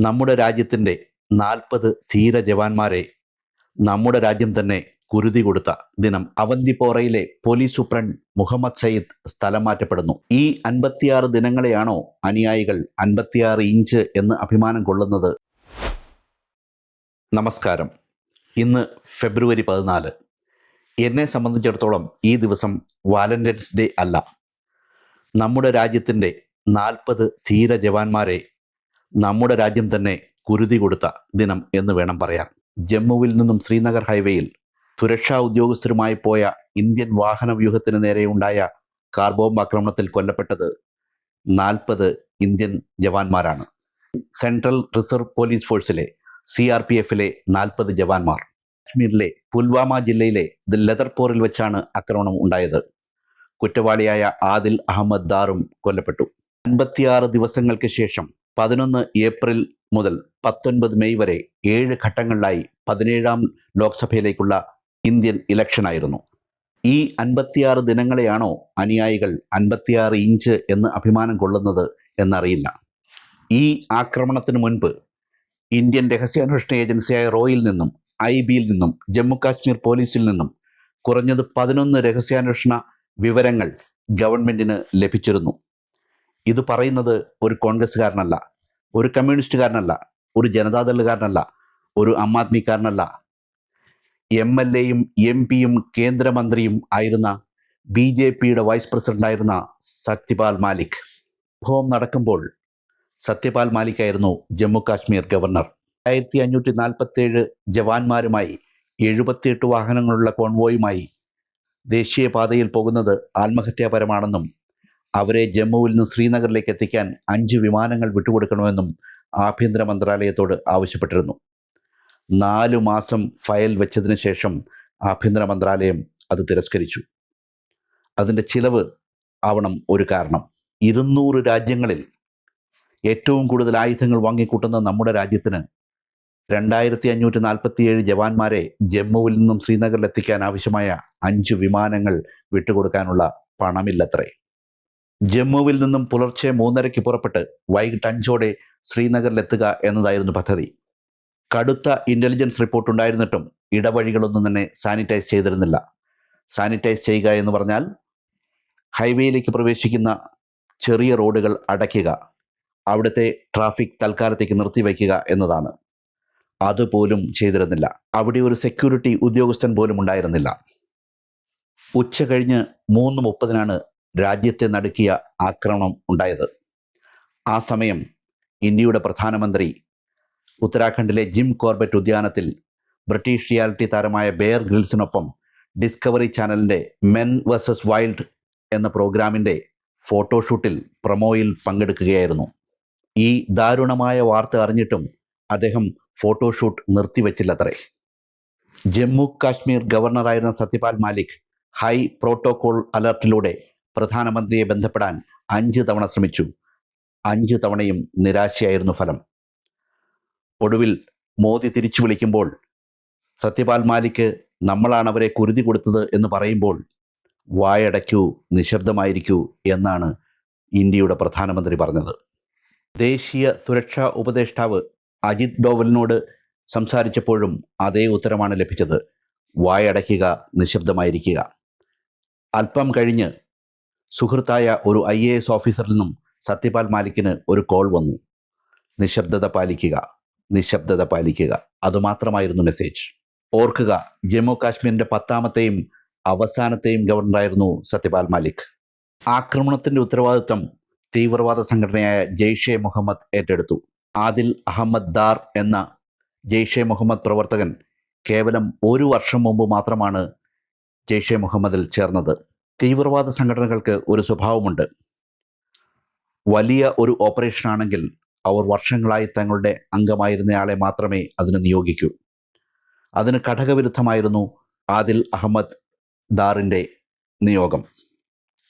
നമ്മുടെ രാജ്യത്തിന്റെ നാൽപ്പത് ധീര ജവാന്മാരെ നമ്മുടെ രാജ്യം തന്നെ കുരുതി കൊടുത്ത ദിനം. അവന്തിപ്പോറയിലെ പോലീസ് സൂപ്രണ്ട് മുഹമ്മദ് സയ്യിദ് സ്ഥലം മാറ്റപ്പെടുന്നു. ഈ അൻപത്തിയാറ് ദിനങ്ങളെയാണോ അനുയായികൾ അൻപത്തിയാറ് ഇഞ്ച് എന്ന് അഭിമാനം കൊള്ളുന്നത്? നമസ്കാരം. ഇന്ന് ഫെബ്രുവരി പതിനാല്. എന്നെ സംബന്ധിച്ചിടത്തോളം ഈ ദിവസം വാലന്റൈൻസ് ഡേ അല്ല. നമ്മുടെ രാജ്യത്തിന്റെ നാൽപ്പത് ധീര ജവാന്മാരെ നമ്മുടെ രാജ്യം തന്നെ കുരുതി കൊടുത്ത ദിനം എന്ന് വേണം പറയാൻ. ജമ്മുവിൽ നിന്നും ശ്രീനഗർ ഹൈവേയിൽ സുരക്ഷാ ഉദ്യോഗസ്ഥരുമായി പോയ ഇന്ത്യൻ വാഹന വ്യൂഹത്തിന് നേരെയുണ്ടായ കാർ ബോംബ് ആക്രമണത്തിൽ കൊല്ലപ്പെട്ടത് നാൽപ്പത് ഇന്ത്യൻ ജവാന്മാരാണ്. സെൻട്രൽ റിസർവ് പോലീസ് ഫോഴ്സിലെ സി ആർ പി എഫിലെ നാൽപ്പത് ജവാന്മാർ. കാശ്മീരിലെ പുൽവാമ ജില്ലയിലെ ദ ലെതർപോറിൽ വെച്ചാണ് ആക്രമണം ഉണ്ടായത്. കുറ്റവാളിയായ ആദിൽ അഹമ്മദ് ദാറും കൊല്ലപ്പെട്ടു. അൻപത്തിയാറ് ദിവസങ്ങൾക്ക് ശേഷം പതിനൊന്ന് ഏപ്രിൽ മുതൽ പത്തൊൻപത് മെയ് വരെ ഏഴ് ഘട്ടങ്ങളിലായി പതിനേഴാം ലോക്സഭയിലേക്കുള്ള ഇന്ത്യൻ ഇലക്ഷനായിരുന്നു ഈ അൻപത്തിയാറ് ദിനങ്ങളെയാണോ അനുയായികൾ അൻപത്തിയാറ് ഇഞ്ച് എന്ന് അഭിമാനം കൊള്ളുന്നത് എന്നറിയില്ല. ഈ ആക്രമണത്തിന് മുൻപ് ഇന്ത്യൻ രഹസ്യാന്വേഷണ ഏജൻസിയായ റോയിൽ നിന്നും ഐ ബിയിൽ നിന്നും ജമ്മു കാശ്മീർ പോലീസിൽ നിന്നും കുറഞ്ഞത് പതിനൊന്ന് രഹസ്യാന്വേഷണ വിവരങ്ങൾ ഗവൺമെന്റിന് ലഭിച്ചിരുന്നു. ഇത് പറയുന്നത് ഒരു കോൺഗ്രസ്സുകാരനല്ല ഒരു കമ്മ്യൂണിസ്റ്റുകാരനല്ല ഒരു ജനതാദളുകാരനല്ല ഒരു ആം ആദ്മിക്കാരനല്ല എം എൽ എയും എം പിയും കേന്ദ്രമന്ത്രിയും ആയിരുന്ന ബി ജെ പിയുടെ വൈസ് പ്രസിഡന്റായിരുന്ന സത്യപാൽ മാലിക്. സംഭവം നടക്കുമ്പോൾ സത്യപാൽ മാലിക് ആയിരുന്നു ജമ്മു കാശ്മീർ ഗവർണർ. ആയിരത്തി അഞ്ഞൂറ്റി നാൽപ്പത്തേഴ് ജവാന്മാരുമായി എഴുപത്തിയെട്ട് വാഹനങ്ങളുള്ള കോൺവോയുമായി ദേശീയപാതയിൽ പോകുന്നത് ആത്മഹത്യാപരമാണെന്നും അവരെ ജമ്മുവിൽ നിന്ന് ശ്രീനഗറിലേക്ക് എത്തിക്കാൻ അഞ്ച് വിമാനങ്ങൾ വിട്ടുകൊടുക്കണമെന്നും ആഭ്യന്തര മന്ത്രാലയത്തോട് ആവശ്യപ്പെട്ടിരുന്നു. നാലു മാസം ഫയൽ വെച്ചതിന് ശേഷം ആഭ്യന്തര മന്ത്രാലയം അത് തിരസ്കരിച്ചു. അതിന്റെ ചിലവ് ആവണം ഒരു കാരണം. ഇരുന്നൂറ് രാജ്യങ്ങളിൽ ഏറ്റവും കൂടുതൽ ആയുധങ്ങൾ വാങ്ങിക്കൂട്ടുന്ന നമ്മുടെ രാജ്യത്തിന് രണ്ടായിരത്തി അഞ്ഞൂറ്റി നാൽപ്പത്തിയേഴ് ജവാന്മാരെ ജമ്മുവിൽ നിന്നും ശ്രീനഗറിലെത്തിക്കാൻ ആവശ്യമായ അഞ്ച് വിമാനങ്ങൾ വിട്ടുകൊടുക്കാനുള്ള പണമില്ലത്രേ. ജമ്മുവിൽ നിന്നും പുലർച്ചെ മൂന്നരയ്ക്ക് പുറപ്പെട്ട് വൈകിട്ട് അഞ്ചോടെ ശ്രീനഗറിലെത്തുക എന്നതായിരുന്നു പദ്ധതി. കടുത്ത ഇന്റലിജൻസ് റിപ്പോർട്ട് ഉണ്ടായിരുന്നിട്ടും ഇടവഴികളൊന്നും തന്നെ സാനിറ്റൈസ് ചെയ്തിരുന്നില്ല. സാനിറ്റൈസ് ചെയ്യുക എന്ന് പറഞ്ഞാൽ ഹൈവേയിലേക്ക് പ്രവേശിക്കുന്ന ചെറിയ റോഡുകൾ അടയ്ക്കുക. അവിടുത്തെ ട്രാഫിക് തൽക്കാലത്തേക്ക് നിർത്തിവയ്ക്കുക എന്നതാണ്. അതുപോലും ചെയ്തിരുന്നില്ല. അവിടെ ഒരു സെക്യൂരിറ്റി ഉദ്യോഗസ്ഥൻ പോലും ഉണ്ടായിരുന്നില്ല. ഉച്ച കഴിഞ്ഞ് മൂന്ന് മുപ്പതിനാണ് രാജ്യത്തെ നടുക്കിയ ആക്രമണം ഉണ്ടായത്. ആ സമയം ഇന്ത്യയുടെ പ്രധാനമന്ത്രി ഉത്തരാഖണ്ഡിലെ ജിം കോർബറ്റ് ഉദ്യാനത്തിൽ ബ്രിട്ടീഷ് റിയാലിറ്റി താരമായ ബെയർ ഗ്രിൽസിനൊപ്പം ഡിസ്കവറി ചാനലിന്റെ മെൻ വേഴ്സസ് വൈൽഡ് എന്ന പ്രോഗ്രാമിന്റെ ഫോട്ടോഷൂട്ടിൽ പ്രമോയിൽ പങ്കെടുക്കുകയായിരുന്നു. ഈ ദാരുണമായ വാർത്ത അറിഞ്ഞിട്ടും അദ്ദേഹം ഫോട്ടോഷൂട്ട് നിർത്തിവെച്ചില്ലത്രേ. ജമ്മു കാശ്മീർ ഗവർണറായിരുന്ന സത്യപാൽ മാലിക് ഹൈ പ്രോട്ടോകോൾ അലർട്ടിലൂടെ പ്രധാനമന്ത്രിയെ ബന്ധപ്പെടാൻ അഞ്ച് തവണ ശ്രമിച്ചു. അഞ്ച് തവണയും നിരാശയായിരുന്നു ഫലം. ഒടുവിൽ മോദി തിരിച്ചു വിളിക്കുമ്പോൾ സത്യപാൽ മാലിക്ക് നമ്മളാണ് അവരെ കുരുതി കൊടുത്തത് എന്ന് പറയുമ്പോൾ വായടയ്ക്കൂ നിശബ്ദമായിരിക്കൂ എന്നാണ് ഇന്ത്യയുടെ പ്രധാനമന്ത്രി പറഞ്ഞത്. ദേശീയ സുരക്ഷാ ഉപദേഷ്ടാവ് അജിത് ഡോവലിനോട് സംസാരിച്ചപ്പോഴും അതേ ഉത്തരമാണ് ലഭിച്ചത്. വായടയ്ക്കുക നിശബ്ദമായിരിക്കുക. അല്പം കഴിഞ്ഞ് സുഹൃത്തായ ഒരു ഐ എ എസ് ഓഫീസറിൽ നിന്നും സത്യപാൽ മാലിക്കിന് ഒരു കോൾ വന്നു. നിശബ്ദത പാലിക്കുക നിശബ്ദത പാലിക്കുക. അതുമാത്രമായിരുന്നു മെസ്സേജ് ഓർക്കുക ജമ്മു കാശ്മീരിന്റെ പത്താമത്തെയും അവസാനത്തെയും ഗവർണറായിരുന്നു സത്യപാൽ മാലിക്. ആക്രമണത്തിന്റെ ഉത്തരവാദിത്വം തീവ്രവാദ സംഘടനയായ ജെയ്ഷെ മുഹമ്മദ് ഏറ്റെടുത്തു. ആദിൽ അഹമ്മദ് ദാർ എന്ന ജെയ്ഷെ മുഹമ്മദ് പ്രവർത്തകൻ കേവലം ഒരു വർഷം മുമ്പ് മാത്രമാണ് ജെയ്ഷെ മുഹമ്മദിൽ ചേർന്നത്. തീവ്രവാദ സംഘടനകൾക്ക് ഒരു സ്വഭാവമുണ്ട്. വലിയ ഒരു ഓപ്പറേഷനാണെങ്കിൽ അവർ വർഷങ്ങളായി തങ്ങളുടെ അംഗമായിരുന്നയാളെ മാത്രമേ അതിന് നിയോഗിക്കൂ. അതിന് ഘടകവിരുദ്ധമായിരുന്നു ആദിൽ അഹമ്മദ് ദാറിന്റെ നിയോഗം.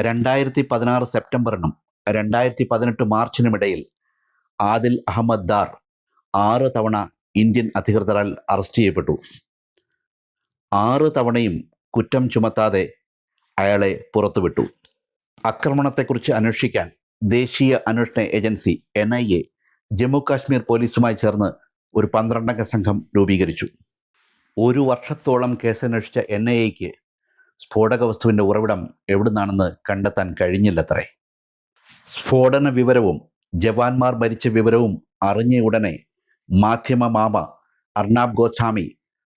രണ്ടായിരത്തി പതിനാറ് സെപ്റ്റംബറിനും രണ്ടായിരത്തി പതിനെട്ട് മാർച്ചിനുമിടയിൽ ആദിൽ അഹമ്മദ് ദാർ ആറ് തവണ ഇന്ത്യൻ അധികൃതരാൽ അറസ്റ്റ് ചെയ്യപ്പെട്ടു. ആറ് തവണയും കുറ്റം ചുമത്താതെ അയാളെ പുറത്തുവിട്ടു. ആക്രമണത്തെക്കുറിച്ച് അന്വേഷിക്കാൻ ദേശീയ അന്വേഷണ agency N I A Jammu Kashmir പോലീസുമായി ചേർന്ന് ഒരു പന്ത്രണ്ടംഗ സംഘം രൂപീകരിച്ചു. ഒരു വർഷത്തോളം കേസന്വേഷിച്ച എൻ ഐ എക്ക് സ്ഫോടക വസ്തുവിന്റെ ഉറവിടം എവിടുന്നാണെന്ന് കണ്ടെത്താൻ കഴിഞ്ഞില്ലത്രേ. സ്ഫോടന വിവരവും ജവാന്മാർ മരിച്ച വിവരവും അറിഞ്ഞ ഉടനെ മാധ്യമ മാമ അർണാബ് ഗോസ്വാമി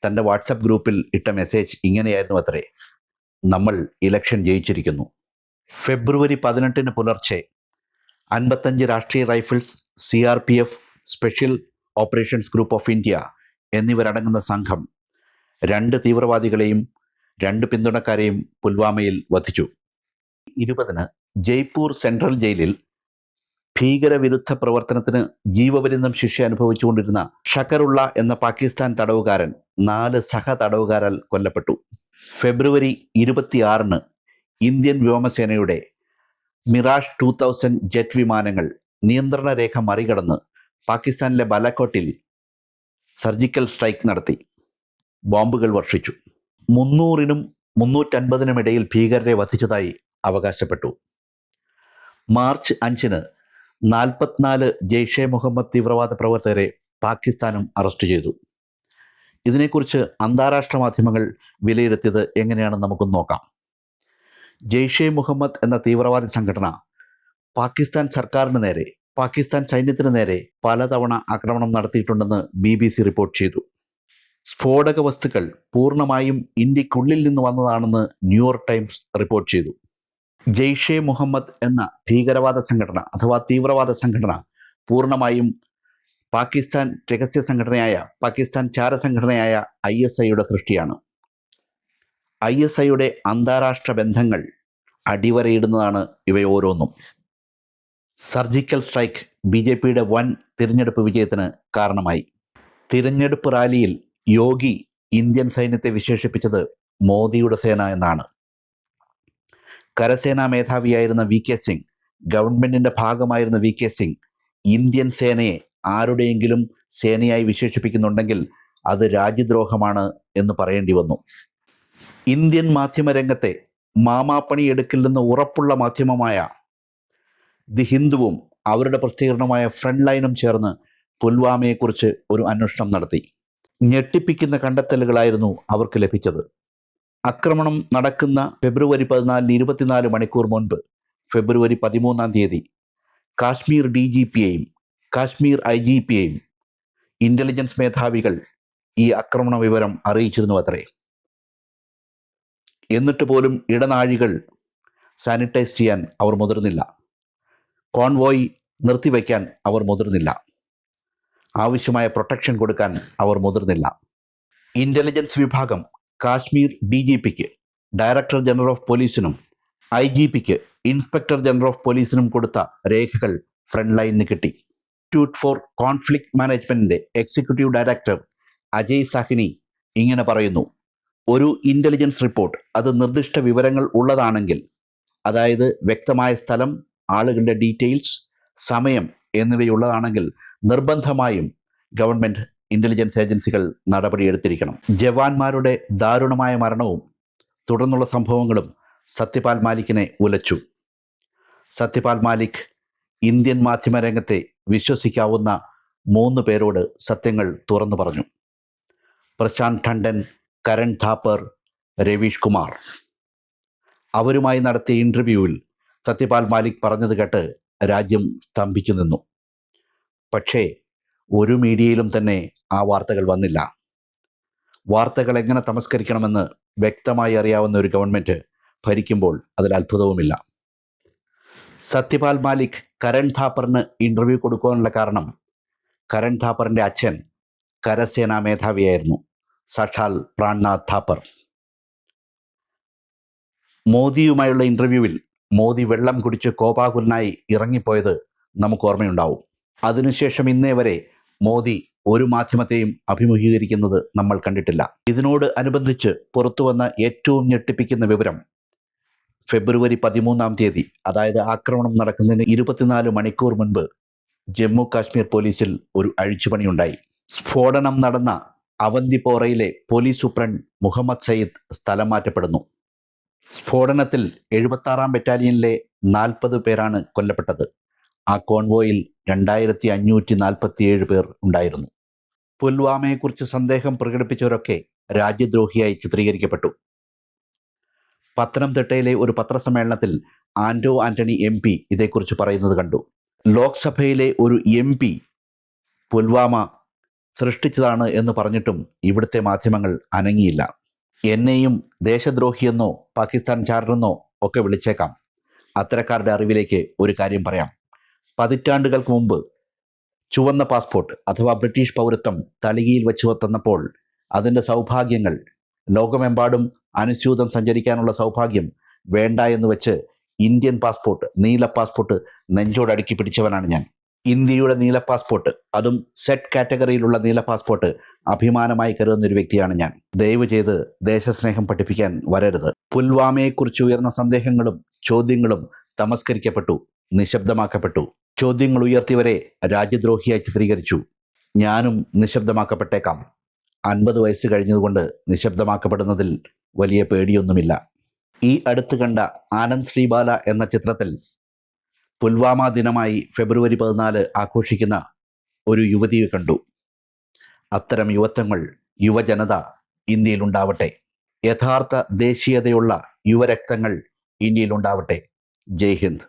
തന്റെ വാട്സപ്പ് ഗ്രൂപ്പിൽ ഇട്ട മെസ്സേജ് ഇങ്ങനെയായിരുന്നു അത്രേ. നമ്മൾ ഇലക്ഷൻ ജയിച്ചിരിക്കുന്നു. ഫെബ്രുവരി പതിനെട്ടിന് പുലർച്ചെ അൻപത്തഞ്ച് Rashtriya Rifles C R P F special operations group of India എന്നിവരടങ്ങുന്ന സംഘം രണ്ട് തീവ്രവാദികളെയും രണ്ട് പിന്തുണക്കാരെയും പുൽവാമയിൽ വധിച്ചു. ഇരുപതിന് ജയ്പൂർ സെൻട്രൽ ജയിലിൽ ഭീകരവിരുദ്ധ പ്രവർത്തനത്തിന് ജീവപര്യന്തം ശിക്ഷ അനുഭവിച്ചുകൊണ്ടിരുന്ന ഷക്കറുള്ള എന്ന പാകിസ്ഥാൻ തടവുകാരൻ നാല് സഹ തടവുകാരാൽ കൊല്ലപ്പെട്ടു. ഫെബ്രുവരി ഇരുപത്തിയാറിന് ഇന്ത്യൻ വ്യോമസേനയുടെ മിറാഷ് ടു തൗസൻഡ് ജെറ്റ് വിമാനങ്ങൾ നിയന്ത്രണ രേഖ മറികടന്ന് പാകിസ്ഥാനിലെ ബാലാക്കോട്ടിൽ സർജിക്കൽ സ്ട്രൈക്ക് നടത്തി. ബോംബുകൾ വർഷിച്ചു. മുന്നൂറിനും മുന്നൂറ്റൻപതിനും ഇടയിൽ ഭീകരരെ വധിച്ചതായി അവകാശപ്പെട്ടു. മാർച്ച് അഞ്ചിന് നാൽപ്പത്തിനാല് ജെയ്ഷെ മുഹമ്മദ് തീവ്രവാദ പ്രവർത്തകരെ പാകിസ്ഥാനും അറസ്റ്റ് ചെയ്തു. ഇതിനെക്കുറിച്ച് അന്താരാഷ്ട്ര മാധ്യമങ്ങൾ വിലയിരുത്തിയത് എങ്ങനെയാണെന്ന് നമുക്കൊന്ന് നോക്കാം. ജെയ്ഷെ മുഹമ്മദ് എന്ന തീവ്രവാദി സംഘടന പാകിസ്ഥാൻ സർക്കാരിന് നേരെ പാകിസ്ഥാൻ സൈന്യത്തിന് നേരെ പലതവണ ആക്രമണം നടത്തിയിട്ടുണ്ടെന്ന് ബി ബി സി റിപ്പോർട്ട് ചെയ്തു. സ്ഫോടക വസ്തുക്കൾ പൂർണമായും ഇന്ത്യക്കുള്ളിൽ നിന്ന് വന്നതാണെന്ന് ന്യൂയോർക്ക് ടൈംസ് റിപ്പോർട്ട് ചെയ്തു. ജെയ്ഷെ മുഹമ്മദ് എന്ന ഭീകരവാദ സംഘടന അഥവാ തീവ്രവാദ സംഘടന പൂർണമായും പാകിസ്ഥാൻ രഹസ്യ സംഘടനയായ പാകിസ്ഥാൻ ചാര സംഘടനയായ ഐ എസ് ഐയുടെ സൃഷ്ടിയാണ്. ഐ എസ് ഐയുടെ അന്താരാഷ്ട്ര ബന്ധങ്ങൾ അടിവരയിടുന്നതാണ് ഇവയോരോന്നും സർജിക്കൽ സ്ട്രൈക്ക് ബി ജെ പിയുടെ വൻ തിരഞ്ഞെടുപ്പ് വിജയത്തിന് കാരണമായി. തിരഞ്ഞെടുപ്പ് റാലിയിൽ യോഗി ഇന്ത്യൻ സൈന്യത്തെ വിശേഷിപ്പിച്ചത് മോദിയുടെ സേന എന്നാണ്. കരസേനാ മേധാവിയായിരുന്ന വി കെ സിംഗ് ഗവൺമെന്റിന്റെ ഭാഗമായിരുന്ന വി കെ സിംഗ് ഇന്ത്യൻ സേനയെ ആരുടെയെങ്കിലും സേനയായി വിശേഷിപ്പിക്കുന്നുണ്ടെങ്കിൽ അത് രാജ്യദ്രോഹമാണ് എന്ന് പറയേണ്ടി വന്നു. ഇന്ത്യൻ മാധ്യമരംഗത്തെ മാമാപ്പണി എടുക്കില്ലെന്ന് ഉറപ്പുള്ള മാധ്യമമായ ദി ഹിന്ദുവും അവരുടെ പ്രസിദ്ധീകരണമായ ഫ്രണ്ട് ലൈനും ചേർന്ന് പുൽവാമയെക്കുറിച്ച് ഒരു അന്വേഷണം നടത്തി. ഞെട്ടിപ്പിക്കുന്ന കണ്ടെത്തലുകളായിരുന്നു അവർക്ക് ലഭിച്ചത്. ആക്രമണം നടക്കുന്ന ഫെബ്രുവരി പതിനാലിന് ഇരുപത്തിനാല് മണിക്കൂർ മുൻപ് ഫെബ്രുവരി പതിമൂന്നാം തീയതി കാശ്മീർ ഡി ജി പിയെയും കാശ്മീർ ഐ ജി പിയെയും ഇന്റലിജൻസ് മേധാവികൾ ഈ ആക്രമണ വിവരം അറിയിച്ചിരുന്നു അത്രേ. എന്നിട്ട് പോലും ഇടനാഴികൾ സാനിറ്റൈസ് ചെയ്യാൻ അവർ മുതിർന്നില്ല. കോൺവോയ് നിർത്തിവെക്കാൻ അവർ മുതിർന്നില്ല. ആവശ്യമായ പ്രൊട്ടക്ഷൻ കൊടുക്കാൻ അവർ മുതിർന്നില്ല. ഇന്റലിജൻസ് വിഭാഗം കാശ്മീർ ഡി ജി പിക്ക് ഡയറക്ടർ ജനറൽ ഓഫ് പോലീസിനും ഐ ജി പിക്ക് ഇൻസ്പെക്ടർ ജനറൽ ഓഫ് പോലീസിനും കൊടുത്ത രേഖകൾ ഫ്രണ്ട് ലൈനിന് കിട്ടി. ഇൻസ്റ്റിറ്റ്യൂട്ട് ഫോർ കോൺഫ്ലിക്ട് മാനേജ്മെന്റിന്റെ എക്സിക്യൂട്ടീവ് ഡയറക്ടർ അജയ് സാഹിനി ഇങ്ങനെ പറയുന്നു. ഒരു ഇന്റലിജൻസ് റിപ്പോർട്ട് അത് നിർദ്ദിഷ്ട വിവരങ്ങൾ ഉള്ളതാണെങ്കിൽ അതായത് വ്യക്തമായ സ്ഥലം ആളുകളുടെ ഡീറ്റെയിൽസ് സമയം എന്നിവയുള്ളതാണെങ്കിൽ നിർബന്ധമായും ഗവൺമെന്റ് ഇന്റലിജൻസ് ഏജൻസികൾ നടപടിയെടുത്തിരിക്കണം. ജവാന്മാരുടെ ദാരുണമായ മരണവും തുടർന്നുള്ള സംഭവങ്ങളും സത്യപാൽ മാലിക്കിനെ ഉലച്ചു. സത്യപാൽ മാലിക് ഇന്ത്യൻ മാധ്യമരംഗത്തെ വിശ്വസിക്കാവുന്ന മൂന്ന് പേരോട് സത്യങ്ങൾ തുറന്നു പറഞ്ഞു. പ്രശാന്ത് ടണ്ടൻ കരൺ ഥാപ്പർ രവീഷ് കുമാർ. അവരുമായി നടത്തിയ ഇന്റർവ്യൂവിൽ സത്യപാൽ മാലിക് പറഞ്ഞത് കേട്ട് രാജ്യം സ്തംഭിച്ചു നിന്നു. പക്ഷേ ഒരു മീഡിയയിലും തന്നെ ആ വാർത്തകൾ വന്നില്ല. വാർത്തകൾ എങ്ങനെ തമസ്കരിക്കണമെന്ന് വ്യക്തമായി അറിയാവുന്ന ഒരു ഗവൺമെന്റ് ഭരിക്കുമ്പോൾ അതിൽ അത്ഭുതവുമില്ല. സത്യപാൽ മാലിക് കരൺ ഥാപ്പറിന് ഇന്റർവ്യൂ കൊടുക്കുവാനുള്ള കാരണം. കരൺ ഥാപ്പറിന്റെ അച്ഛൻ കരസേനാ മേധാവിയായിരുന്നു. സാക്ഷാൽ പ്രാൺനാഥ് ഥാപ്പർ. മോദിയുമായുള്ള ഇന്റർവ്യൂവിൽ മോദി വെള്ളം കുടിച്ച് കോപാകുലനായി ഇറങ്ങിപ്പോയത് നമുക്ക് ഓർമ്മയുണ്ടാവും. അതിനുശേഷം ഇന്നേ വരെ മോദി ഒരു മാധ്യമത്തെയും അഭിമുഖീകരിക്കുന്നത് നമ്മൾ കണ്ടിട്ടില്ല. ഇതിനോട് അനുബന്ധിച്ച് പുറത്തുവന്ന ഏറ്റവും ഞെട്ടിപ്പിക്കുന്ന വിവരം ഫെബ്രുവരി പതിമൂന്നാം തീയതി അതായത് ആക്രമണം നടക്കുന്നതിന് ഇരുപത്തിനാല് മണിക്കൂർ മുൻപ് ജമ്മു കാശ്മീർ പോലീസിൽ ഒരു അഴിച്ചുപണിയുണ്ടായി. സ്ഫോടനം നടന്ന അവന്തിപ്പോറയിലെ പോലീസ് സൂപ്രണ്ട് മുഹമ്മദ് സയ്യിദ് സ്ഥലം മാറ്റപ്പെടുന്നു. സ്ഫോടനത്തിൽ എഴുപത്താറാം ബറ്റാലിയനിലെ നാൽപ്പത് പേരാണ് കൊല്ലപ്പെട്ടത്. ആ കോൺവോയിൽ രണ്ടായിരത്തി അഞ്ഞൂറ്റി നാൽപ്പത്തിയേഴ് പേർ ഉണ്ടായിരുന്നു. പുൽവാമയെക്കുറിച്ച് സന്ദേഹം പ്രകടിപ്പിച്ചവരൊക്കെ രാജ്യദ്രോഹിയായി ചിത്രീകരിക്കപ്പെട്ടു. പത്തനംതിട്ടയിലെ ഒരു പത്രസമ്മേളനത്തിൽ ആൻഡോ ആന്റണി എം പി ഇതേക്കുറിച്ച് പറയുന്നത് കണ്ടു. ലോക്സഭയിലെ ഒരു എം പി പുൽവാമ സൃഷ്ടിച്ചതാണ് എന്ന് പറഞ്ഞിട്ടും ഇവിടുത്തെ മാധ്യമങ്ങൾ അനങ്ങിയില്ല. എന്നെയും ദേശദ്രോഹിയെന്നോ പാകിസ്ഥാൻ ചാരനെന്നോ ഒക്കെ വിളിച്ചേക്കാം. അത്തരക്കാരുടെ അറിവിലേക്ക് ഒരു കാര്യം പറയാം. പതിറ്റാണ്ടുകൾക്ക് മുമ്പ് ചുവന്ന പാസ്പോർട്ട് അഥവാ ബ്രിട്ടീഷ് പൗരത്വം തളികയിൽ വെച്ച് തന്നപ്പോൾ അതിന്റെ സൗഭാഗ്യങ്ങൾ ലോകമെമ്പാടും അനുസ്യൂതം സഞ്ചരിക്കാനുള്ള സൗഭാഗ്യം വേണ്ട എന്ന് വെച്ച് ഇന്ത്യൻ പാസ്പോർട്ട് നീല പാസ്പോർട്ട് നെഞ്ചോട് അടുക്കി പിടിച്ചവനാണ് ഞാൻ. ഇന്ത്യയുടെ നീല പാസ്പോർട്ട് അതും സെറ്റ് കാറ്റഗറിയിലുള്ള നീല പാസ്പോർട്ട് അഭിമാനമായി കരുതുന്ന ഒരു വ്യക്തിയാണ് ഞാൻ. ദയവ് ചെയ്ത് ദേശസ്നേഹം പഠിപ്പിക്കാൻ വരരുത്. പുൽവാമയെക്കുറിച്ച് ഉയർന്ന സന്ദേഹങ്ങളും ചോദ്യങ്ങളും തമസ്കരിക്കപ്പെട്ടു നിശബ്ദമാക്കപ്പെട്ടു. ചോദ്യങ്ങൾ ഉയർത്തിയവരെ രാജ്യദ്രോഹിയായി ചിത്രീകരിച്ചു. ഞാനും നിശബ്ദമാക്കപ്പെട്ടേക്കാം. അൻപത് വയസ്സ് കഴിഞ്ഞതുകൊണ്ട് നിശബ്ദമാക്കപ്പെടുന്നതിൽ വലിയ പേടിയൊന്നുമില്ല. ഈ അടുത്ത് കണ്ട ആനന്ദ് ശ്രീബാല എന്ന ചിത്രത്തിൽ പുൽവാമ ദിനമായി ഫെബ്രുവരി പതിനാല് ആഘോഷിക്കുന്ന ഒരു യുവതിയെ കണ്ടു. അത്തരം യുവത്വങ്ങൾ യുവജനത ഇന്ത്യയിലുണ്ടാവട്ടെ. യഥാർത്ഥ ദേശീയതയുള്ള യുവരക്തങ്ങൾ ഇന്ത്യയിലുണ്ടാവട്ടെ. ജയ് ഹിന്ദ്.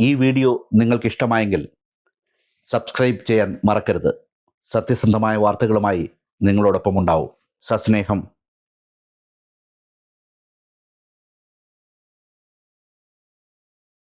ഈ വീഡിയോ നിങ്ങൾക്ക് ഇഷ്ടമായെങ്കിൽ സബ്സ്ക്രൈബ് ചെയ്യാൻ മറക്കരുത്. സത്യസന്ധമായ വാർത്തകളുമായി നിങ്ങളോടൊപ്പം ഉണ്ടാവും. സസ്നേഹം